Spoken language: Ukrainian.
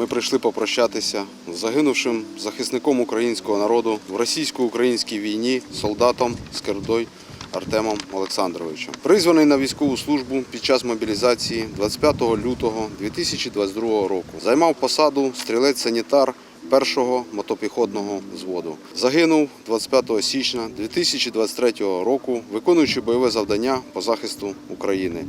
Ми прийшли попрощатися з загинувшим захисником українського народу в російсько-українській війні солдатом Скердой Артемом Олександровичем. Призваний на військову службу під час мобілізації 25 лютого 2022 року. Займав посаду стрілець-санітар першого мотопіхотного взводу. Загинув 25 січня 2023 року, виконуючи бойове завдання по захисту України.